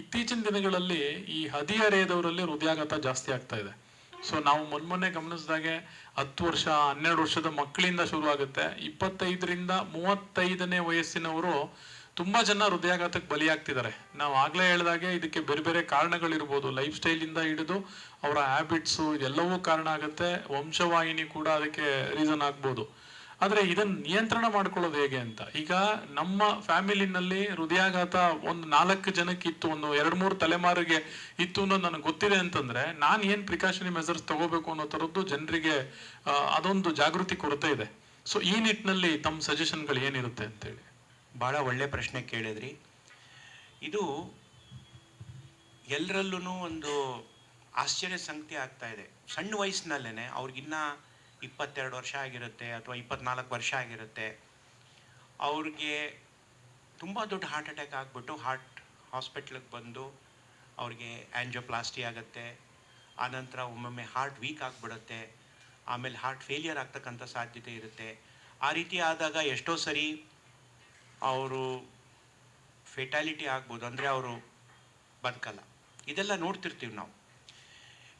ಇತ್ತೀಚಿನ ದಿನಗಳಲ್ಲಿ ಈ ಹದಿಹರೆಯದವರಲ್ಲಿ ಹೃದಯಾಘಾತ ಜಾಸ್ತಿ ಆಗ್ತಾ ಇದೆ. ಸೊ ನಾವು ಮೊನ್ನೆ ಗಮನಿಸಿದಾಗೆ ಹತ್ತು ವರ್ಷ, ಹನ್ನೆರಡು ವರ್ಷದ ಮಕ್ಕಳಿಂದ ಶುರು ಆಗುತ್ತೆ ಇಪ್ಪತ್ತೈದರಿಂದ ಮೂವತ್ತೈದನೇ ವಯಸ್ಸಿನವರು ತುಂಬಾ ಜನ ಹೃದಯಾಘಾತಕ್ಕೆ ಬಲಿಯಾಗ್ತಿದ್ದಾರೆ. ನಾವು ಆಗ್ಲೇ ಹೇಳಿದಾಗೆ ಇದಕ್ಕೆ ಬೇರೆ ಬೇರೆ ಕಾರಣಗಳಿರ್ಬೋದು. ಲೈಫ್ ಸ್ಟೈಲ್ ಇಂದ ಹಿಡಿದು ಅವರ ಹ್ಯಾಬಿಟ್ಸು ಇದೆಲ್ಲವೂ ಕಾರಣ ಆಗುತ್ತೆ. ವಂಶವಾಹಿನಿ ಕೂಡ ಅದಕ್ಕೆ ರೀಸನ್ ಆಗ್ಬೋದು. ಆದ್ರೆ ಇದನ್ನ ನಿಯಂತ್ರಣ ಮಾಡ್ಕೊಳ್ಳೋದು ಹೇಗೆ ಅಂತ? ಈಗ ನಮ್ಮ ಫ್ಯಾಮಿಲಿನಲ್ಲಿ ಹೃದಯಾಘಾತ ಒಂದು ನಾಲ್ಕು ಜನಕ್ಕೆ ಇತ್ತು, ಒಂದು ಎರಡು ಮೂರು ತಲೆಮಾರಿಗೆ ಇತ್ತು ಅನ್ನೋದು ನನಗೆ ಗೊತ್ತಿದೆ ಅಂತಂದ್ರೆ, ನಾನು ಏನು ಪ್ರಿಕಾಷನರಿ ಮೆಸರ್ಸ್ ತಗೋಬೇಕು ಅನ್ನೋ ತರದ್ದು ಜನರಿಗೆ ಅದೊಂದು ಜಾಗೃತಿ ಕೊರತೆ ಇದೆ. ಸೊ ಈ ನಿಟ್ಟಿನಲ್ಲಿ ತಮ್ಮ ಸಜೆಷನ್ಗಳು ಏನಿರುತ್ತೆ ಅಂತೇಳಿ? ಭಾಳ ಒಳ್ಳೆ ಪ್ರಶ್ನೆ ಕೇಳಿದ್ರಿ. ಇದು ಎಲ್ಲರಲ್ಲೂ ಒಂದು ಆಶ್ಚರ್ಯ ಸಂಗತಿ ಆಗ್ತಾ ಇದೆ. ಸಣ್ಣ ವಯಸ್ಸಿನಲ್ಲೇನೆ ಅವ್ರಿಗಿನ್ನ ಇಪ್ಪತ್ತೆರಡು ವರ್ಷ ಆಗಿರುತ್ತೆ ಅಥವಾ ಇಪ್ಪತ್ನಾಲ್ಕು ವರ್ಷ ಆಗಿರುತ್ತೆ, ಅವ್ರಿಗೆ ತುಂಬ ದೊಡ್ಡ ಹಾರ್ಟ್ ಅಟ್ಯಾಕ್ ಆಗಿಬಿಟ್ಟು ಹಾರ್ಟ್ ಹಾಸ್ಪಿಟ್ಲಿಗೆ ಬಂದು ಅವ್ರಿಗೆ ಆ್ಯಂಜೋಪ್ಲಾಸ್ಟಿ ಆಗುತ್ತೆ, ಆನಂತರ ಒಮ್ಮೊಮ್ಮೆ ಹಾರ್ಟ್ ವೀಕ್ ಆಗಿಬಿಡುತ್ತೆ, ಆಮೇಲೆ ಹಾರ್ಟ್ ಫೇಲಿಯರ್ ಆಗ್ತಕ್ಕಂಥ ಸಾಧ್ಯತೆ ಇರುತ್ತೆ. ಆ ರೀತಿ ಆದಾಗ ಎಷ್ಟೋ ಸರಿ ಅವರು ಫೆಟಾಲಿಟಿ ಆಗ್ಬೋದು, ಅಂದರೆ ಅವರು ಬದುಕಲ್ಲ. ಇದೆಲ್ಲ ನೋಡ್ತಿರ್ತೀವಿ ನಾವು.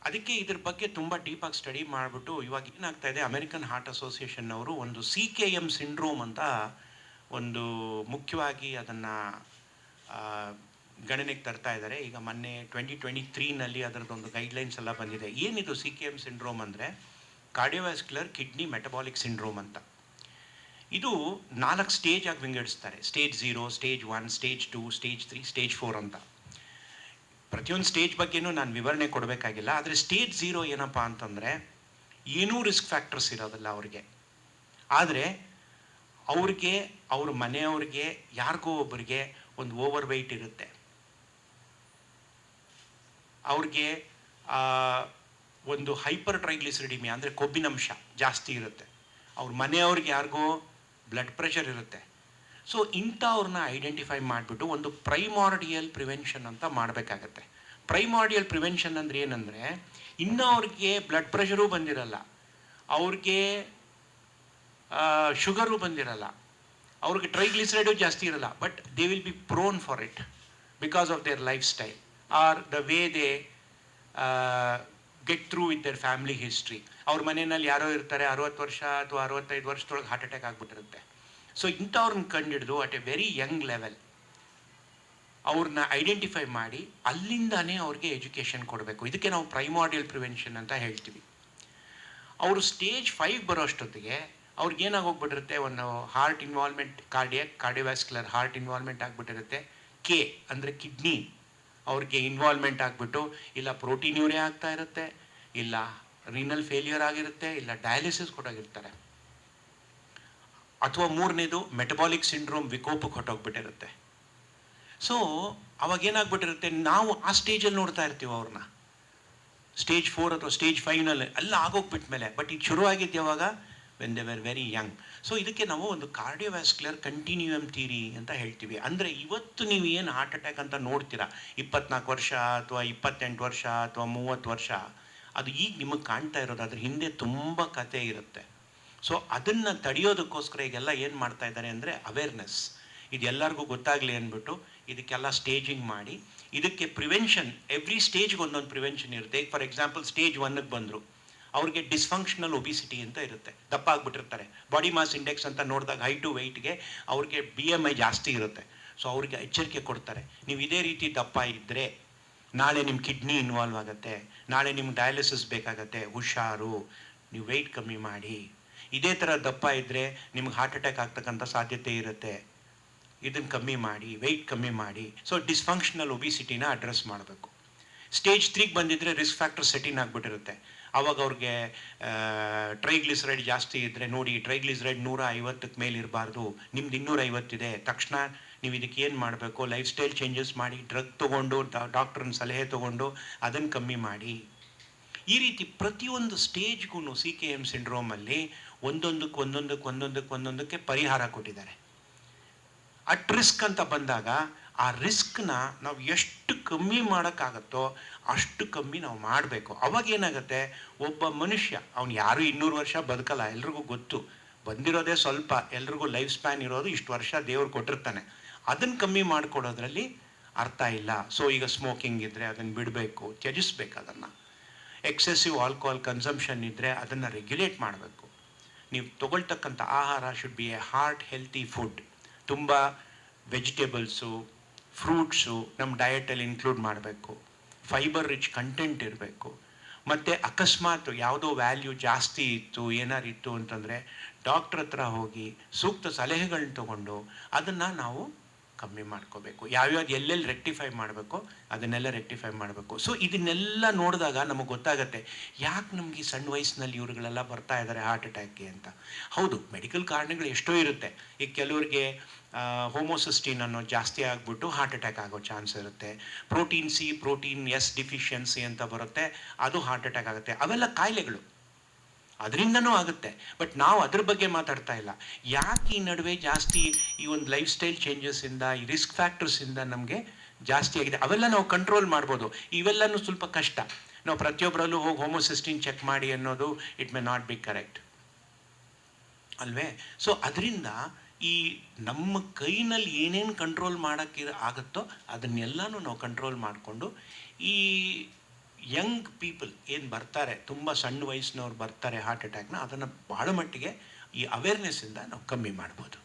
ಅದಕ್ಕೆ ಇದ್ರ ಬಗ್ಗೆ ತುಂಬ ಡೀಪಾಗಿ ಸ್ಟಡಿ ಮಾಡಿಬಿಟ್ಟು ಇವಾಗ ಏನಾಗ್ತಾ ಇದೆ ಅಮೆರಿಕನ್ ಹಾರ್ಟ್ ಅಸೋಸಿಯೇಷನ್ ಅವರು ಒಂದು ಸಿ ಕೆ ಎಂ ಸಿಂಡ್ರೋಮ್ ಅಂತ ಒಂದು ಮುಖ್ಯವಾಗಿ ಅದನ್ನು ಗಣನೆಗೆ ತರ್ತಾ ಇದ್ದಾರೆ ಈಗ ಮೊನ್ನೆ ಟ್ವೆಂಟಿ ಟ್ವೆಂಟಿ ತ್ರೀನಲ್ಲಿ ಅದರದ್ದೊಂದು ಗೈಡ್ಲೈನ್ಸ್ ಎಲ್ಲ ಬಂದಿದೆ. ಏನಿದು ಸಿ ಕೆ ಎಂ ಸಿಂಡ್ರೋಮ್ ಅಂದರೆ ಕಾರ್ಡಿಯೋವ್ಯಾಸ್ಕ್ಯುಲರ್ ಕಿಡ್ನಿ ಮೆಟಬಾಲಿಕ್ ಸಿಂಡ್ರೋಮ್ ಅಂತ. ಇದು ನಾಲ್ಕು ಸ್ಟೇಜ್ ಆಗಿ ವಿಂಗಡಿಸ್ತಾರೆ. Stage zero stage one stage two stage three stage four ಅಂತ. ಪ್ರತಿಯೊಂದು ಸ್ಟೇಜ್ ಬಗ್ಗೆನೂ ನಾನು ವಿವರಣೆ ಕೊಡಬೇಕಾಗಿಲ್ಲ. ಆದರೆ ಸ್ಟೇಜ್ ಝೀರೋ ಏನಪ್ಪ ಅಂತಂದರೆ, ಏನೂ ರಿಸ್ಕ್ ಫ್ಯಾಕ್ಟರ್ಸ್ ಇರೋದಿಲ್ಲ ಅವ್ರಿಗೆ. ಆದರೆ ಅವ್ರಿಗೆ, ಅವ್ರ ಮನೆಯವ್ರಿಗೆ, ಯಾರಿಗೋ ಒಬ್ಬರಿಗೆ ಒಂದು ಓವರ್ ವೆಯ್ಟ್ ಇರುತ್ತೆ. ಅವ್ರಿಗೆ ಒಂದು ಹೈಪರ್ ಟ್ರೈಗ್ಲಿಸಿಡಿಮಿ ಅಂದರೆ ಕೊಬ್ಬಿನಂಶ ಜಾಸ್ತಿ ಇರುತ್ತೆ. ಅವ್ರ ಮನೆಯವ್ರಿಗೆ ಯಾರಿಗೋ ಬ್ಲಡ್ ಪ್ರೆಷರ್ ಇರುತ್ತೆ. ಸೊ ಇಂಥವ್ರನ್ನ ಐಡೆಂಟಿಫೈ ಮಾಡಿಬಿಟ್ಟು ಒಂದು ಪ್ರೈಮಾರ್ಡಿಯಲ್ ಪ್ರಿವೆನ್ಷನ್ ಅಂತ ಮಾಡಬೇಕಾಗತ್ತೆ. ಪ್ರೈಮಾರ್ಡಿಯಲ್ ಪ್ರಿವೆನ್ಷನ್ ಅಂದರೆ ಏನಂದರೆ ಇನ್ನೂ ಅವ್ರಿಗೆ ಬ್ಲಡ್ ಪ್ರೆಷರೂ ಬಂದಿರಲ್ಲ. ಅವ್ರಿಗೆ ಶುಗರು ಬಂದಿರಲ್ಲ. ಅವ್ರಿಗೆ ಟ್ರೈಗ್ಲಿಸರೈಡು ಜಾಸ್ತಿ ಇರಲ್ಲ. But they will be prone for it because of their life style or the way they get through with their family history ಅವ್ರ ಮನೆಯಲ್ಲಿ ಯಾರೋ ಇರ್ತಾರೆ, ಅರವತ್ತು ವರ್ಷ ಅಥವಾ ಅರವತ್ತೈದು ವರ್ಷದೊಳಗೆ ಹಾರ್ಟ್ ಅಟ್ಯಾಕ್ ಆಗಿಬಿಟ್ಟಿರುತ್ತೆ. ಸೊ ಇಂಥವ್ರನ್ನ ಕಂಡಿಡಿದು at a very young level ಅವ್ರನ್ನ ಐಡೆಂಟಿಫೈ ಮಾಡಿ ಅಲ್ಲಿಂದಾನೇ ಅವ್ರಿಗೆ ಎಜುಕೇಷನ್ ಕೊಡಬೇಕು. ಇದಕ್ಕೆ ನಾವು ಪ್ರೈಮಾರ್ಡಿಯಲ್ ಪ್ರಿವೆನ್ಷನ್ ಅಂತ ಹೇಳ್ತೀವಿ. ಅವರು ಸ್ಟೇಜ್ ಫೈವ್ ಬರೋಷ್ಟೊತ್ತಿಗೆ ಅವ್ರಿಗೆ ಏನಾಗೋಗ್ಬಿಟ್ಟಿರುತ್ತೆ? ಒಂದು heart involvement cardiac cardiovascular heart involvement ಆಗಿಬಿಟ್ಟಿರುತ್ತೆ. K ಅಂದರೆ ಕಿಡ್ನಿ ಅವ್ರಿಗೆ ಇನ್ವಾಲ್ವ್ಮೆಂಟ್ ಆಗಿಬಿಟ್ಟು ಇಲ್ಲ ಪ್ರೋಟೀನ್ ಯೂರಿಯಾ ಆಗ್ತಾ ಇರುತ್ತೆ, ಇಲ್ಲ ರೀನಲ್ ಫೇಲ್ಯೂರ್ ಆಗಿರುತ್ತೆ, ಇಲ್ಲ ಡಯಾಲಿಸಿಸ್ ಕೊಡೋಗಿರ್ತಾರೆ. ಅಥವಾ ಮೂರನೇದು ಮೆಟಬಾಲಿಕ್ ಸಿಂಡ್ರೋಮ್ ವಿಕೋಪಕ್ಕೆ ಹೊಟ್ಟೋಗ್ಬಿಟ್ಟಿರುತ್ತೆ ಸೊ ಅವಾಗ ಏನಾಗ್ಬಿಟ್ಟಿರುತ್ತೆ, ನಾವು ಆ ಸ್ಟೇಜಲ್ಲಿ ನೋಡ್ತಾ ಇರ್ತೀವಿ ಅವ್ರನ್ನ. ಸ್ಟೇಜ್ ಫೋರ್ ಅಥವಾ ಸ್ಟೇಜ್ ಫೈವ್ನಲ್ಲಿ ಎಲ್ಲ ಆಗೋಗ್ಬಿಟ್ಮೇಲೆ ಬಟ್ ಈಗ ಶುರು ಆಗಿದ್ದು ಯಾವಾಗ? When they were very young so ಇದಕ್ಕೆ ನಾವು ಒಂದು ಕಾರ್ಡಿಯೋವ್ಯಾಸ್ಕ್ಯುಲರ್ ಕಂಟಿನ್ಯೂಯಮ್ ಥಿಯರಿ ಅಂತ ಹೇಳ್ತೀವಿ. ಅಂದರೆ ಇವತ್ತು ನೀವು ಏನು ಹಾರ್ಟ್ ಅಟ್ಯಾಕ್ ಅಂತ ನೋಡ್ತೀರಾ? ಇಪ್ಪತ್ನಾಲ್ಕು ವರ್ಷ ಅಥವಾ ಇಪ್ಪತ್ತೆಂಟು ವರ್ಷ ಅಥವಾ ಮೂವತ್ತು ವರ್ಷ, ಅದು ಈಗ ನಿಮಗೆ ಕಾಣ್ತಾ ಇರೋದು, ಅದ್ರ ಹಿಂದೆ ತುಂಬ ಕತೆ ಇರುತ್ತೆ. ಸೊ ಅದನ್ನು ತಡೆಯೋದಕ್ಕೋಸ್ಕರ ಈಗೆಲ್ಲ ಏನು ಮಾಡ್ತಾ ಇದ್ದಾರೆ ಅಂದರೆ ಅವೇರ್ನೆಸ್ ಇದೆಲ್ಲರಿಗೂ ಗೊತ್ತಾಗಲಿ ಅಂದ್ಬಿಟ್ಟು ಇದಕ್ಕೆಲ್ಲ ಸ್ಟೇಜಿಂಗ್ ಮಾಡಿ, ಇದಕ್ಕೆ ಪ್ರಿವೆನ್ಷನ್ ಎವ್ರಿ ಸ್ಟೇಜ್ಗೆ ಒಂದೊಂದು ಪ್ರಿವೆನ್ಷನ್ ಇರುತ್ತೆ. ಫಾರ್ ಎಕ್ಸಾಂಪಲ್ ಸ್ಟೇಜ್ ಒನ್ಗೆ ಬಂದರು, ಅವ್ರಿಗೆ ಡಿಸ್ಫಂಕ್ಷನಲ್ ಒಬಿಸಿಟಿ ಅಂತ ಇರುತ್ತೆ. ದಪ್ಪ ಆಗಿಬಿಟ್ಟಿರ್ತಾರೆ ಬಾಡಿ ಮಾಸ್ ಇಂಡೆಕ್ಸ್ ಅಂತ ನೋಡಿದಾಗ ಹೈ ಟು ವೆಯ್ಟ್ಗೆ ಅವ್ರಿಗೆ ಬಿ ಎಂ ಐ ಜಾಸ್ತಿ ಇರುತ್ತೆ. ಸೊ ಅವ್ರಿಗೆ ಎಚ್ಚರಿಕೆ ಕೊಡ್ತಾರೆ. ನೀವು ಇದೇ ರೀತಿ ದಪ್ಪ ಇದ್ದರೆ ನಾಳೆ ನಿಮ್ಮ ಕಿಡ್ನಿ ಇನ್ವಾಲ್ವ್ ಆಗುತ್ತೆ, ನಾಳೆ ನಿಮ್ಗೆ ಡಯಾಲಿಸಿಸ್ ಬೇಕಾಗತ್ತೆ, ಹುಷಾರು, ನೀವು ವೆಯ್ಟ್ ಕಮ್ಮಿ ಮಾಡಿ. ಇದೇ ಥರ ದಪ್ಪ ಇದ್ದರೆ ನಿಮ್ಗೆ ಹಾರ್ಟ್ ಅಟ್ಯಾಕ್ ಆಗ್ತಕ್ಕಂಥ ಸಾಧ್ಯತೆ ಇರುತ್ತೆ. ಇದನ್ನು ಕಮ್ಮಿ ಮಾಡಿ ವೆಯ್ಟ್ ಕಮ್ಮಿ ಮಾಡಿ ಸೊ ಡಿಸ್ಫಂಕ್ಷನಲ್ ಒಬಿಸಿಟಿನ ಅಡ್ರೆಸ್ ಮಾಡಬೇಕು. ಸ್ಟೇಜ್ ತ್ರೀಗೆ ಬಂದಿದ್ದರೆ ರಿಸ್ಕ್ ಫ್ಯಾಕ್ಟರ್ ಸೆಟಿನ್ ಆಗಿಬಿಟ್ಟಿರುತ್ತೆ. ಆವಾಗ ಅವ್ರಿಗೆ ಟ್ರೈಗ್ಲಿಸರೈಡ್ ಜಾಸ್ತಿ ಇದ್ದರೆ ನೋಡಿ ಟ್ರೈಗ್ಲಿಸರೈಡ್ ನೂರ ಐವತ್ತಕ್ಕೆ ಮೇಲೆ ಇರಬಾರ್ದು, ನಿಮ್ದು ಇನ್ನೂರ ಐವತ್ತಿದೆ ತಕ್ಷಣ ನೀವು ಇದಕ್ಕೆ ಏನು ಮಾಡಬೇಕು? ಲೈಫ್ ಸ್ಟೈಲ್ ಚೇಂಜಸ್ ಮಾಡಿ ಡ್ರಗ್ ತೊಗೊಂಡು ಡಾಕ್ಟ್ರನ್ನ ಸಲಹೆ ತೊಗೊಂಡು ಅದನ್ನು ಕಮ್ಮಿ ಮಾಡಿ. ಈ ರೀತಿ ಪ್ರತಿಯೊಂದು ಸ್ಟೇಜ್ಗೂ ಸಿ ಕೆ ಎಂ ಸಿಂಡ್ರೋಮಲ್ಲಿ ಒಂದೊಂದಕ್ಕೆ ಒಂದೊಂದಕ್ಕೆ ಒಂದೊಂದಕ್ಕೆ ಒಂದೊಂದಕ್ಕೆ ಪರಿಹಾರ ಕೊಟ್ಟಿದ್ದಾರೆ. ಅಟ್ ರಿಸ್ಕ್ ಅಂತ ಬಂದಾಗ ಆ ರಿಸ್ಕ್ನ ನಾವು ಎಷ್ಟು ಕಮ್ಮಿ ಮಾಡೋಕ್ಕಾಗತ್ತೋ ಅಷ್ಟು ಕಮ್ಮಿ ನಾವು ಮಾಡಬೇಕು. ಅವಾಗ ಏನಾಗುತ್ತೆ? ಒಬ್ಬ ಮನುಷ್ಯ, ಅವ್ನು ಯಾರು ಇನ್ನೂರು ವರ್ಷ ಬದುಕಲ್ಲ, ಎಲ್ರಿಗೂ ಗೊತ್ತು. ಬಂದಿರೋದೇ ಸ್ವಲ್ಪ, ಎಲ್ರಿಗೂ ಲೈಫ್ ಸ್ಪ್ಯಾನ್ ಇರೋದು ಇಷ್ಟು ವರ್ಷ ದೇವ್ರು ಕೊಟ್ಟಿರ್ತಾನೆ. ಅದನ್ನು ಕಮ್ಮಿ ಮಾಡಿಕೊಡೋದ್ರಲ್ಲಿ ಅರ್ಥ ಇಲ್ಲ. ಸೊ ಈಗ ಸ್ಮೋಕಿಂಗ್ ಇದ್ದರೆ ಅದನ್ನು ಬಿಡಬೇಕು, ತ್ಯಜಿಸ್ಬೇಕು ಅದನ್ನು. ಎಕ್ಸೆಸಿವ್ ಆಲ್ಕೋಹಾಲ್ ಕನ್ಸಂಪ್ಷನ್ ಇದ್ದರೆ ಅದನ್ನು ರೆಗ್ಯುಲೇಟ್ ಮಾಡಬೇಕು. ನೀವು ತಗೊಳ್ತಕ್ಕಂಥ ಆಹಾರ should be a heart healthy food ತುಂಬ ವೆಜಿಟೇಬಲ್ಸು ಫ್ರೂಟ್ಸು ನಮ್ಮ ಡಯಟಲ್ಲಿ ಇನ್ಕ್ಲೂಡ್ ಮಾಡಬೇಕು. ಫೈಬರ್ ರಿಚ್ ಕಂಟೆಂಟ್ ಇರಬೇಕು. ಮತ್ತು ಅಕಸ್ಮಾತ್ ಯಾವುದೋ ವ್ಯಾಲ್ಯೂ ಜಾಸ್ತಿ ಇತ್ತು, ಏನಾರು ಇತ್ತು ಅಂತಂದರೆ ಡಾಕ್ಟ್ರ್ ಹತ್ರ ಹೋಗಿ ಸೂಕ್ತ ಸಲಹೆಗಳನ್ನ ತಗೊಂಡು ಅದನ್ನು ನಾವು ಕಮ್ಮಿ ಮಾಡ್ಕೋಬೇಕು. ಯಾವ್ಯಾವ್ದು ಎಲ್ಲೆಲ್ಲಿ ರೆಕ್ಟಿಫೈ ಮಾಡಬೇಕು, ಅದನ್ನೆಲ್ಲ ರೆಕ್ಟಿಫೈ ಮಾಡಬೇಕು. ಸೊ ಇದನ್ನೆಲ್ಲ ನೋಡಿದಾಗ ನಮಗೆ ಗೊತ್ತಾಗತ್ತೆ, ಯಾಕೆ ನಮಗೆ ಸಣ್ಣ ವಯಸ್ಸಿನಲ್ಲಿ ಇವ್ರುಗಳೆಲ್ಲ ಬರ್ತಾ ಇದ್ದಾರೆ ಹಾರ್ಟ್ ಅಟ್ಯಾಕ್ಗೆ ಅಂತ. ಹೌದು ಮೆಡಿಕಲ್ ಕಾರಣಗಳು ಎಷ್ಟೋ ಇರುತ್ತೆ. ಈಗ ಕೆಲವ್ರಿಗೆ ಹೋಮೋಸಿಸ್ಟಿನ್ ಅನ್ನೋ ಜಾಸ್ತಿ ಆಗಿಬಿಟ್ಟು ಹಾರ್ಟ್ ಅಟ್ಯಾಕ್ ಆಗೋ ಚಾನ್ಸ್ ಇರುತ್ತೆ. Protein C protein S deficiency ಅಂತ ಬರುತ್ತೆ, ಅದು ಹಾರ್ಟ್ ಅಟ್ಯಾಕ್ ಆಗುತ್ತೆ. ಅವೆಲ್ಲ ಕಾಯಿಲೆಗಳು. ಅದರಿಂದನೂ ಆಗುತ್ತೆ. ಬಟ್ ನಾವು ಅದ್ರ ಬಗ್ಗೆ ಮಾತಾಡ್ತಾ ಇಲ್ಲ. ಯಾಕೆ ಈ ನಡುವೆ ಜಾಸ್ತಿ ಈ ಒಂದು ಲೈಫ್ ಸ್ಟೈಲ್ ಚೇಂಜಸ್ಸಿಂದ ಈ ರಿಸ್ಕ್ ಫ್ಯಾಕ್ಟರ್ಸಿಂದ ನಮಗೆ ಜಾಸ್ತಿ ಆಗಿದೆ? ಅವೆಲ್ಲ ನಾವು ಕಂಟ್ರೋಲ್ ಮಾಡ್ಬೋದು. ಇವೆಲ್ಲನೂ ಸ್ವಲ್ಪ ಕಷ್ಟ. ನಾವು ಪ್ರತಿಯೊಬ್ಬರಲ್ಲೂ ಹೋಗಿ ಹೋಮೋಸಿಸ್ಟಿನ್ ಚೆಕ್ ಮಾಡಿ ಅನ್ನೋದು it may not be correct ಅಲ್ವೇ? ಸೊ ಅದರಿಂದ ಈ ನಮ್ಮ ಕೈನಲ್ಲಿ ಏನೇನು ಕಂಟ್ರೋಲ್ ಮಾಡೋಕ್ಕೆ ಆಗುತ್ತೋ ಅದನ್ನೆಲ್ಲನೂ ನಾವು ಕಂಟ್ರೋಲ್ ಮಾಡಿಕೊಂಡು ಈ ಯಂಗ್ ಪೀಪಲ್ ಏನು ಬರ್ತಾರೆ, ತುಂಬ ಸಣ್ಣ ವಯಸ್ಸಿನವ್ರು ಬರ್ತಾರೆ ಹಾರ್ಟ್ ಅಟ್ಯಾಕ್ನ ಅದನ್ನು ಭಾಳ ಮಟ್ಟಿಗೆ ಈ ಅವೇರ್ನೆಸ್ಸಿಂದ ನಾವು ಕಮ್ಮಿ ಮಾಡ್ಬೋದು.